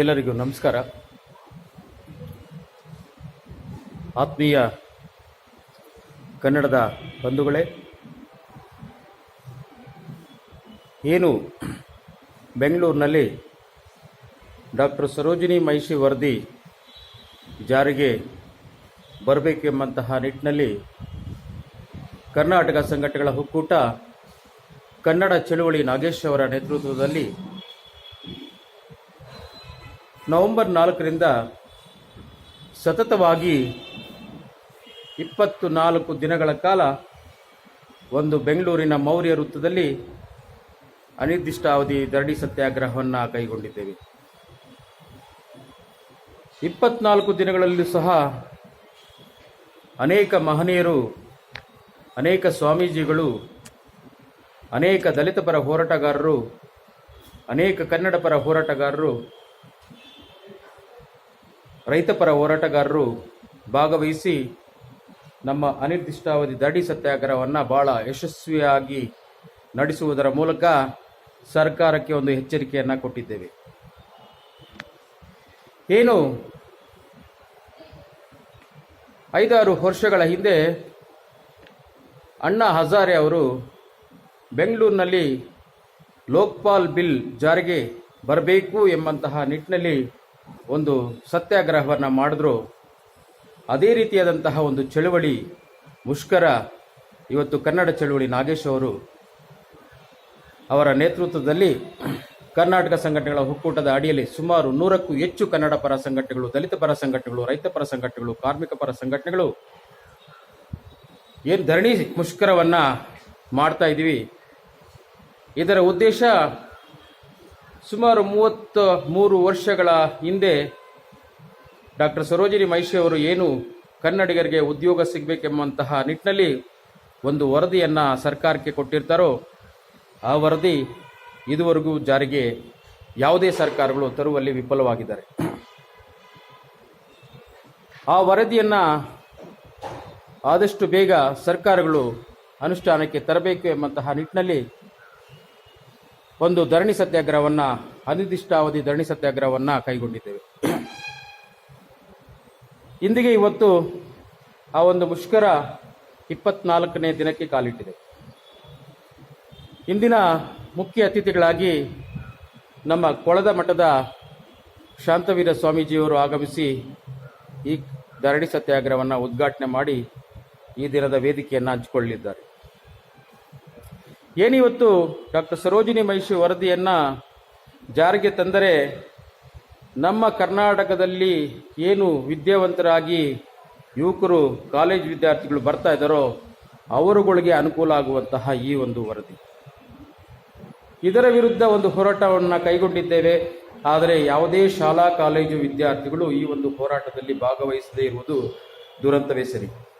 ಎಲ್ಲರಿಗೂ ನಮಸ್ಕಾರ. ಆತ್ಮೀಯ ಕನ್ನಡದ ಬಂಧುಗಳೇ, ಏನು ಬೆಂಗಳೂರಿನಲ್ಲಿ ಡಾಕ್ಟರ್ ಸರೋಜಿನಿ ಮಹಿಷಿ ವರದಿ ಜಾರಿಗೆ ಬರಬೇಕೆಂಬಂತಹ ನಿಟ್ಟಿನಲ್ಲಿ ಕರ್ನಾಟಕ ಸಂಘಟನೆಗಳ ಒಕ್ಕೂಟ ಕನ್ನಡ ಚಳುವಳಿ ನಾಗೇಶ್ ಅವರ ನೇತೃತ್ವದಲ್ಲಿ ನವೆಂಬರ್ ನಾಲ್ಕರಿಂದ ಸತತವಾಗಿ ಇಪ್ಪತ್ತು ನಾಲ್ಕು ದಿನಗಳ ಕಾಲ ಒಂದು ಬೆಂಗಳೂರಿನ ಮೌರ್ಯ ವೃತ್ತದಲ್ಲಿ ಅನಿರ್ದಿಷ್ಟಾವಧಿ ಧರಣಿ ಸತ್ಯಾಗ್ರಹವನ್ನು ಕೈಗೊಂಡಿದ್ದೇವೆ. ಇಪ್ಪತ್ನಾಲ್ಕು ದಿನಗಳಲ್ಲೂ ಸಹ ಅನೇಕ ಮಹನೀಯರು, ಅನೇಕ ಸ್ವಾಮೀಜಿಗಳು, ಅನೇಕ ದಲಿತ ಪರ ಹೋರಾಟಗಾರರು, ಅನೇಕ ಕನ್ನಡ ಪರ ಹೋರಾಟಗಾರರು ರೈತಪರ ಹೋರಾಟಗಾರರು ಭಾಗವಹಿಸಿ ನಮ್ಮ ಅನಿರ್ದಿಷ್ಟಾವಧಿ ಧರಣಿ ಸತ್ಯಾಗ್ರಹವನ್ನು ಭಾಳ ಯಶಸ್ವಿಯಾಗಿ ನಡೆಸುವುದರ ಮೂಲಕ ಸರ್ಕಾರಕ್ಕೆ ಒಂದು ಎಚ್ಚರಿಕೆಯನ್ನು ಕೊಟ್ಟಿದ್ದೇವೆ. ಏನು? ಐದಾರು ವರ್ಷಗಳ ಹಿಂದೆ ಅಣ್ಣಾ ಹಜಾರೆ ಅವರು ಬೆಂಗಳೂರಿನಲ್ಲಿ ಲೋಕ್ಪಾಲ್ ಬಿಲ್ ಜಾರಿಗೆ ಬರಬೇಕು ಎಂಬಂತಹ ನಿಟ್ಟಿನಲ್ಲಿ ಒಂದು ಸತ್ಯಾಗ್ರಹವನ್ನು ಮಾಡಿದ್ರು. ಅದೇ ರೀತಿಯಾದಂತಹ ಒಂದು ಚಳುವಳಿ ಮುಷ್ಕರ ಇವತ್ತು ಕನ್ನಡ ಚಳುವಳಿ ನಾಗೇಶ್ ಅವರು ಅವರ ನೇತೃತ್ವದಲ್ಲಿ ಕರ್ನಾಟಕ ಸಂಘಟನೆಗಳ ಒಕ್ಕೂಟದ ಅಡಿಯಲ್ಲಿ ಸುಮಾರು ನೂರಕ್ಕೂ ಹೆಚ್ಚು ಕನ್ನಡ ಪರ ಸಂಘಟನೆಗಳು, ದಲಿತ ಪರ ಸಂಘಟನೆಗಳು, ರೈತ ಪರ ಸಂಘಟನೆಗಳು, ಕಾರ್ಮಿಕ ಪರ ಸಂಘಟನೆಗಳು ಏನು ಧರಣಿ ಮುಷ್ಕರವನ್ನು ಮಾಡ್ತಾ ಇದ್ದೀವಿ ಇದರ ಉದ್ದೇಶ ಸುಮಾರು ಮೂವತ್ತ ಮೂರು ವರ್ಷಗಳ ಹಿಂದೆ ಡಾಕ್ಟರ್ ಸರೋಜಿನಿ ಮಹಿಷಿ ಅವರು ಏನು ಕನ್ನಡಿಗರಿಗೆ ಉದ್ಯೋಗ ಸಿಗಬೇಕೆಂಬಂತಹ ನಿಟ್ಟಿನಲ್ಲಿ ಒಂದು ವರದಿಯನ್ನು ಸರ್ಕಾರಕ್ಕೆ ಕೊಟ್ಟಿರ್ತಾರೋ, ಆ ವರದಿ ಇದುವರೆಗೂ ಜಾರಿಗೆ ಯಾವುದೇ ಸರ್ಕಾರಗಳು ತರುವಲ್ಲಿ ವಿಫಲವಾಗಿದ್ದಾರೆ. ಆ ವರದಿಯನ್ನು ಆದಷ್ಟು ಬೇಗ ಸರ್ಕಾರಗಳು ಅನುಷ್ಠಾನಕ್ಕೆ ತರಬೇಕು ಎಂಬಂತಹ ನಿಟ್ಟಿನಲ್ಲಿ ಒಂದು ಧರಣಿ ಸತ್ಯಾಗ್ರಹವನ್ನು, ಅನಿರ್ದಿಷ್ಟಾವಧಿ ಧರಣಿ ಸತ್ಯಾಗ್ರಹವನ್ನು ಕೈಗೊಂಡಿದ್ದೇವೆ. ಇಂದಿಗೆ ಇವತ್ತು ಆ ಒಂದು ಮುಷ್ಕರ ಇಪ್ಪತ್ನಾಲ್ಕನೇ ದಿನಕ್ಕೆ ಕಾಲಿಟ್ಟಿದೆ. ಇಂದಿನ ಮುಖ್ಯ ಅತಿಥಿಗಳಾಗಿ ನಮ್ಮ ಕೊಳದ ಮಠದ ಶಾಂತವೀರ ಸ್ವಾಮೀಜಿಯವರು ಆಗಮಿಸಿ ಈ ಧರಣಿ ಸತ್ಯಾಗ್ರಹವನ್ನು ಉದ್ಘಾಟನೆ ಮಾಡಿ ಈ ದಿನದ ವೇದಿಕೆಯನ್ನು ಹಂಚಿಕೊಳ್ಳಲಿದ್ದಾರೆ. ಏನಿವತ್ತು ಡಾಕ್ಟರ್ ಸರೋಜಿನಿ ಮಹಿಷಿ ವರದಿಯನ್ನು ಜಾರಿಗೆ ತಂದರೆ ನಮ್ಮ ಕರ್ನಾಟಕದಲ್ಲಿ ಏನು ವಿದ್ಯಾವಂತರಾಗಿ ಯುವಕರು ಕಾಲೇಜ್ ವಿದ್ಯಾರ್ಥಿಗಳು ಬರ್ತಾ ಇದ್ದಾರೋ ಅವರುಗಳಿಗೆ ಅನುಕೂಲ ಆಗುವಂತಹ ಈ ಒಂದು ವರದಿ. ಇದರ ವಿರುದ್ಧ ಒಂದು ಹೋರಾಟವನ್ನು ಕೈಗೊಂಡಿದ್ದೇವೆ. ಆದರೆ ಯಾವುದೇ ಶಾಲಾ ಕಾಲೇಜು ವಿದ್ಯಾರ್ಥಿಗಳು ಈ ಒಂದು ಹೋರಾಟದಲ್ಲಿ ಭಾಗವಹಿಸದೇ ಇರುವುದು ದುರಂತವೇ ಸರಿ.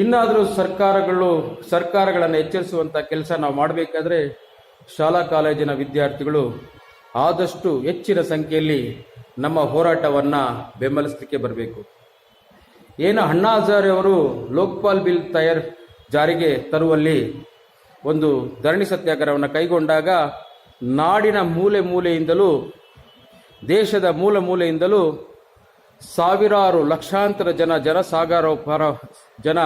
ಇನ್ನಾದರೂ ಸರ್ಕಾರಗಳು, ಸರ್ಕಾರಗಳನ್ನು ಎಚ್ಚರಿಸುವಂಥ ಕೆಲಸ ನಾವು ಮಾಡಬೇಕಾದ್ರೆ ಶಾಲಾ ಕಾಲೇಜಿನ ವಿದ್ಯಾರ್ಥಿಗಳು ಆದಷ್ಟು ಹೆಚ್ಚಿನ ಸಂಖ್ಯೆಯಲ್ಲಿ ನಮ್ಮ ಹೋರಾಟವನ್ನು ಬೆಂಬಲಿಸಲಿಕ್ಕೆ ಬರಬೇಕು. ಏನು ಅಣ್ಣಾ ಹಜಾರೆ ಅವರು ಲೋಕ್ಪಾಲ್ ಬಿಲ್ ತಯಾರ್ ಜಾರಿಗೆ ತರುವಲ್ಲಿ ಒಂದು ಧರಣಿ ಸತ್ಯಾಗ್ರಹವನ್ನು ಕೈಗೊಂಡಾಗ ನಾಡಿನ ಮೂಲೆ ಮೂಲೆಯಿಂದಲೂ ದೇಶದ ಮೂಲ ಮೂಲೆಯಿಂದಲೂ ಸಾವಿರಾರು ಲಕ್ಷಾಂತರ ಜನ ಜನಸಾಗರೋಪರ ಜನ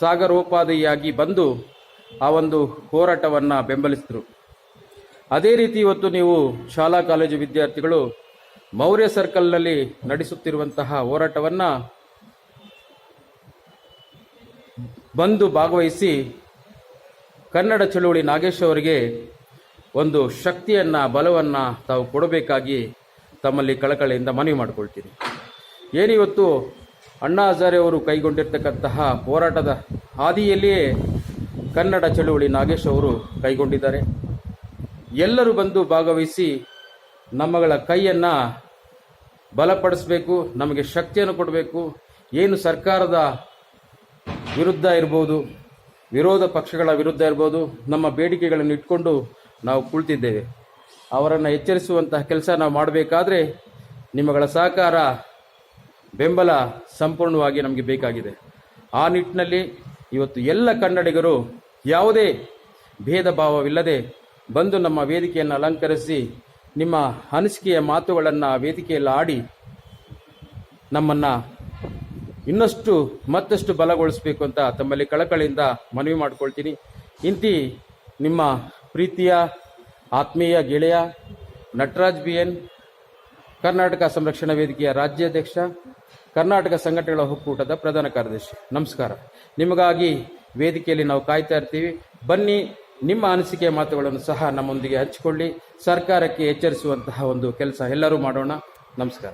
ಸಾಗರೋಪಾದಿಯಾಗಿ ಬಂದು ಆ ಒಂದು ಹೋರಾಟವನ್ನು ಬೆಂಬಲಿಸಿದರು. ಅದೇ ರೀತಿ ಇವತ್ತು ನೀವು ಶಾಲಾ ಕಾಲೇಜು ವಿದ್ಯಾರ್ಥಿಗಳು ಮೌರ್ಯ ಸರ್ಕಲ್ನಲ್ಲಿ ನಡೆಸುತ್ತಿರುವಂತಹ ಹೋರಾಟವನ್ನು ಬಂದು ಭಾಗವಹಿಸಿ ಕನ್ನಡ ಚಳುವಳಿ ನಾಗೇಶ್ ಅವರಿಗೆ ಒಂದು ಶಕ್ತಿಯನ್ನು, ಬಲವನ್ನು ತಾವು ಕೊಡಬೇಕಾಗಿ ತಮ್ಮಲ್ಲಿ ಕಳಕಳಿಯಿಂದ ಮನವಿ ಮಾಡಿಕೊಳ್ತೀನಿ. ಏನಿವತ್ತು ಅಣ್ಣಾ ಹಜಾರೆ ಅವರು ಕೈಗೊಂಡಿರ್ತಕ್ಕಂತಹ ಹೋರಾಟದ ಹಾದಿಯಲ್ಲಿಯೇ ಕನ್ನಡ ಚಳುವಳಿ ನಾಗೇಶ್ ಅವರು ಕೈಗೊಂಡಿದ್ದಾರೆ. ಎಲ್ಲರೂ ಬಂದು ಭಾಗವಹಿಸಿ ನಮ್ಮಗಳ ಕೈಯನ್ನು ಬಲಪಡಿಸಬೇಕು, ನಮಗೆ ಶಕ್ತಿಯನ್ನು ಕೊಡಬೇಕು. ಏನು ಸರ್ಕಾರದ ವಿರುದ್ಧ ಇರ್ಬೋದು, ವಿರೋಧ ಪಕ್ಷಗಳ ವಿರುದ್ಧ ಇರ್ಬೋದು, ನಮ್ಮ ಬೇಡಿಕೆಗಳನ್ನು ಇಟ್ಕೊಂಡು ನಾವು ಕುಳಿತಿದ್ದೇವೆ. ಅವರನ್ನು ಎಚ್ಚರಿಸುವಂತಹ ಕೆಲಸ ನಾವು ಮಾಡಬೇಕಾದ್ರೆ ನಿಮ್ಮಗಳ ಸಹಕಾರ ಬೆಂಬಲ ಸಂಪೂರ್ಣವಾಗಿ ನಮಗೆ ಬೇಕಾಗಿದೆ. ಆ ನಿಟ್ಟಿನಲ್ಲಿ ಇವತ್ತು ಎಲ್ಲ ಕನ್ನಡಿಗರು ಯಾವುದೇ ಭೇದ ಭಾವವಿಲ್ಲದೆ ಬಂದು ನಮ್ಮ ವೇದಿಕೆಯನ್ನು ಅಲಂಕರಿಸಿ, ನಿಮ್ಮ ಅನಿಸಿಕೆಯ ಮಾತುಗಳನ್ನು ವೇದಿಕೆಯಲ್ಲಿ ಆಡಿ ನಮ್ಮನ್ನು ಇನ್ನಷ್ಟು ಮತ್ತಷ್ಟು ಬಲಗೊಳಿಸಬೇಕು ಅಂತ ತಮ್ಮಲ್ಲಿ ಕಳಕಳಿಯಿಂದ ಮನವಿ ಮಾಡಿಕೊಳ್ತೀನಿ. ಇಂತಿ ನಿಮ್ಮ ಪ್ರೀತಿಯ, ಆತ್ಮೀಯ ಗೆಳೆಯ ನಟರಾಜ್ ಬಿ ಎನ್ ಕರ್ನಾಟಕ ಸಂರಕ್ಷಣಾ ವೇದಿಕೆಯ ರಾಜ್ಯಾಧ್ಯಕ್ಷ, ಕರ್ನಾಟಕ ಸಂಘಟನೆಗಳ ಒಕ್ಕೂಟದ ಪ್ರಧಾನ ಕಾರ್ಯದರ್ಶಿ. ನಮಸ್ಕಾರ. ನಿಮಗಾಗಿ ವೇದಿಕೆಯಲ್ಲಿ ನಾವು ಕಾಯ್ತಾ ಇರ್ತೀವಿ. ಬನ್ನಿ, ನಿಮ್ಮ ಅನಿಸಿಕೆಯ ಮಾತುಗಳನ್ನು ಸಹ ನಮ್ಮೊಂದಿಗೆ ಹಂಚಿಕೊಳ್ಳಿ. ಸರ್ಕಾರಕ್ಕೆ ಎಚ್ಚರಿಸುವಂತಹ ಒಂದು ಕೆಲಸ ಎಲ್ಲರೂ ಮಾಡೋಣ. ನಮಸ್ಕಾರ.